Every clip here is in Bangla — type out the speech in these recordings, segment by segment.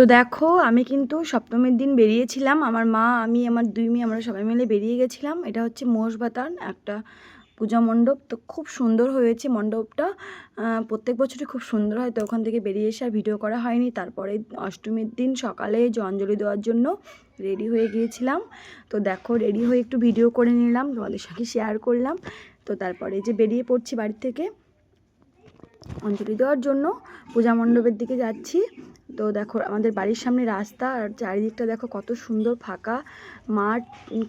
তো দেখো, আমি কিন্তু সপ্তমীর দিন বেরিয়েছিলাম। আমার মা, আমি, আমার দুই মেয়ে, আমরা সবাই মিলে বেরিয়ে গেছিলাম। এটা হচ্ছে মোষবাতান একটা পূজা মণ্ডপ। তো খুব সুন্দর হয়েছে মণ্ডপটা। প্রত্যেক বছরই খুব সুন্দর হয়। তো ওখান থেকে বেরিয়ে এসে আর ভিডিও করা হয়নি। তারপরে অষ্টমীর দিন সকালে অঞ্জলি দেওয়ার জন্য রেডি হয়ে গিয়েছিলাম। তো দেখো, রেডি হয়ে একটু ভিডিও করে নিলাম, তোমাদের সঙ্গে শেয়ার করলাম। তো তারপরে যে বেরিয়ে পড়ছি বাড়ি থেকে, অঞ্জলি দেওয়ার জন্য পূজা মণ্ডপের দিকে যাচ্ছি। তো দেখো, আমাদের বাড়ির সামনে রাস্তা আর চারিদিকটা দেখো কত সুন্দর ফাঁকা। মাঠ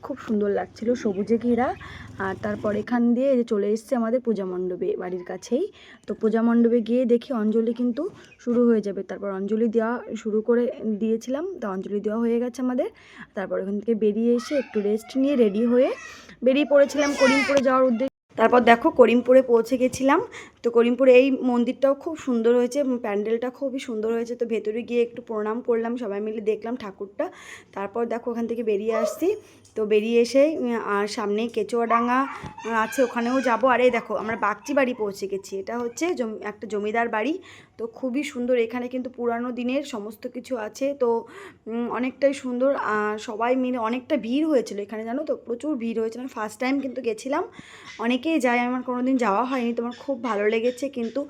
খুব সুন্দর লাগছিল, সবুজে ঘেরা। আর তারপর এখান দিয়ে যে চলে এসছে আমাদের পূজা মণ্ডপে, বাড়ির কাছেই। তো পূজা মণ্ডপে গিয়ে দেখি অঞ্জলি কিন্তু শুরু হয়ে যাবে। তারপর অঞ্জলি দেওয়া শুরু করে দিয়েছিলাম, তো অঞ্জলি দেওয়া হয়ে গেছে আমাদের। তারপর ওখান থেকে বেরিয়ে এসে একটু রেস্ট নিয়ে রেডি হয়ে বেরিয়ে পড়েছিলাম করিমপুরে যাওয়ার উদ্দেশ্যে। তারপর দেখো করিমপুরে পৌঁছে গেছিলাম। তো করিমপুরে এই মন্দিরটাও খুব সুন্দর হয়েছে প্যান্ডেলটা খুবই সুন্দর হয়েছে। তো ভেতরে গিয়ে একটু প্রণাম করলাম, সবাই মিলে দেখলাম ঠাকুরটা। তারপর দেখো ওখান থেকে বেরিয়ে আসছি। তো বেরিয়ে এসে আর সামনে কেচুয়াডাঙ্গা আছে, ওখানেও যাব। আর এই দেখো, আমরা বাগচি বাড়ি পৌঁছে গেছি। এটা হচ্ছে একটা জমিদার বাড়ি। তো খুবই সুন্দর, এখানে কিন্তু পুরানো দিনের সমস্ত কিছু আছে। তো অনেকটাই সুন্দর। সবাই মিলে অনেকটা ভিড় হয়েছিল এখানে, জানো তো? প্রচুর ভিড় হয়েছিল। ফার্স্ট টাইম কিন্তু গেছিলাম। অনেকেই যায়, আমার কোনো দিন যাওয়া হয়নি। তোমার খুব ভালো লেগেছে, কিন্তু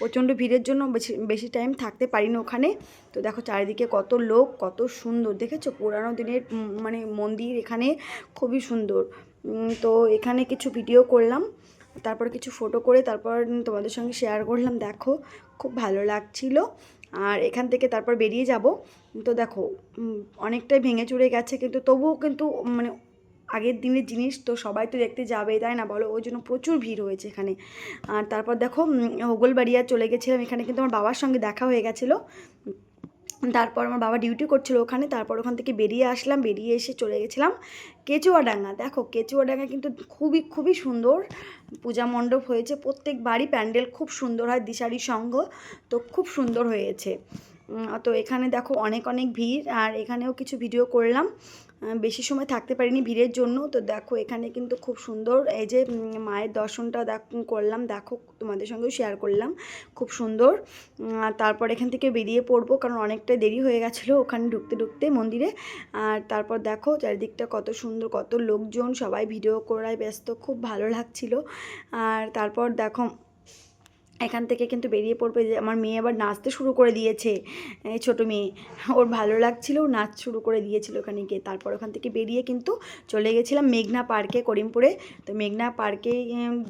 প্রচণ্ড ভিড়ের জন্য বেশি বেশি টাইম থাকতে পারিনি ওখানে। তো দেখো চারিদিকে কত লোক, কত সুন্দর। দেখেছ? পুরানো দিনের মানে মন্দির এখানে খুবই সুন্দর। তো এখানে কিছু ভিডিও করলাম, তারপর কিছু ফটো করে তারপর তোমাদের সঙ্গে শেয়ার করলাম। দেখো, খুব ভালো লাগছিল। আর এখান থেকে তারপর বেরিয়ে যাব। তো দেখো অনেকটাই ভেঙে চুরে গেছে, কিন্তু তবুও কিন্তু মানে আগের দিনের জিনিস তো সবাই তো দেখতে যাবে, তাই না? বলো ওই জন্য প্রচুর ভিড় হয়েছে এখানে। আর তারপর দেখো হোগলবাড়িয়া চলে গেছিলাম। এখানে কিন্তু আমার বাবার সঙ্গে দেখা হয়ে গেছিল। তারপর আমার বাবা ডিউটি করছিল ওখানে। তারপর ওখান থেকে বেরিয়ে আসলাম। বেরিয়ে এসে চলে গেছিলাম কেচুয়াডাঙ্গা। দেখো, কেচুয়াডাঙ্গা কিন্তু খুবই খুবই সুন্দর পূজা মণ্ডপ হয়েছে। প্রত্যেক বাড়ি প্যান্ডেল খুব সুন্দর হয়। দিশারি সংঘ তো খুব সুন্দর হয়েছে। তো এখানে দেখো অনেক অনেক ভিড়, আর এখানেও কিছু ভিডিও করলাম। বেশি সময় থাকতে পারিনি ভিড়ের জন্য। তো দেখো এখানে কিন্তু খুব সুন্দর এই যে মায়ের দর্শনটা দেখ, করলাম। দেখো তোমাদের সঙ্গেও শেয়ার করলাম। খুব সুন্দর। তারপর এখান থেকে বেরিয়ে পড়ব, কারণ অনেকটা দেরি হয়ে গেছিল ওখানে ঢুকতে ঢুকতে মন্দিরে। আর তারপর দেখো চারিদিকটা কত সুন্দর, কত লোকজন, সবাই ভিডিও করায় ব্যস্ত, খুব ভালো লাগছিল। আর তারপর দেখো এখান থেকে কিন্তু বেরিয়ে পড়বে যে আমার মেয়ে আবার নাচতে শুরু করে দিয়েছে ছোটো মেয়ে। ওর ভালো লাগছিল নাচ শুরু করে দিয়েছিল ওখানে গিয়ে। তারপর ওখান থেকে বেরিয়ে কিন্তু চলে গেছিলাম মেঘনা পার্কে, করিমপুরে। তো মেঘনা পার্কে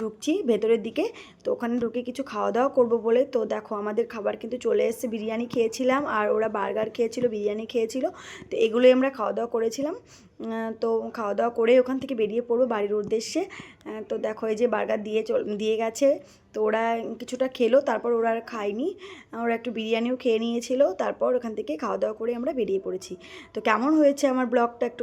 ঢুকছি ভেতরের দিকে। তো ওখানে ঢুকে কিছু খাওয়া দাওয়া করব বলে। তো দেখো আমাদের খাবার কিন্তু চলে এসেছে। বিরিয়ানি খেয়েছিলাম আর ওরা বার্গার খেয়েছিল, বিরিয়ানি খেয়েছিল। তো এগুলোই আমরা খাওয়া দাওয়া করেছিলাম। তো খাওয়া দাওয়া করে ওখান থেকে বেরিয়ে পড়ব বাড়ির উদ্দেশ্যে। তো দেখো এই যে বার্গার দিয়ে দিয়ে গেছে। তো ওরা কিছুটা খেলো, তারপর ওরা আর খায়নি। ওরা একটু বিরিয়ানিও খেয়ে নিয়েছিল। তারপর ওখান থেকে খাওয়া দাওয়া করে আমরা বেরিয়ে পড়েছি। তো কেমন হয়েছে আমার ব্লগটা একটু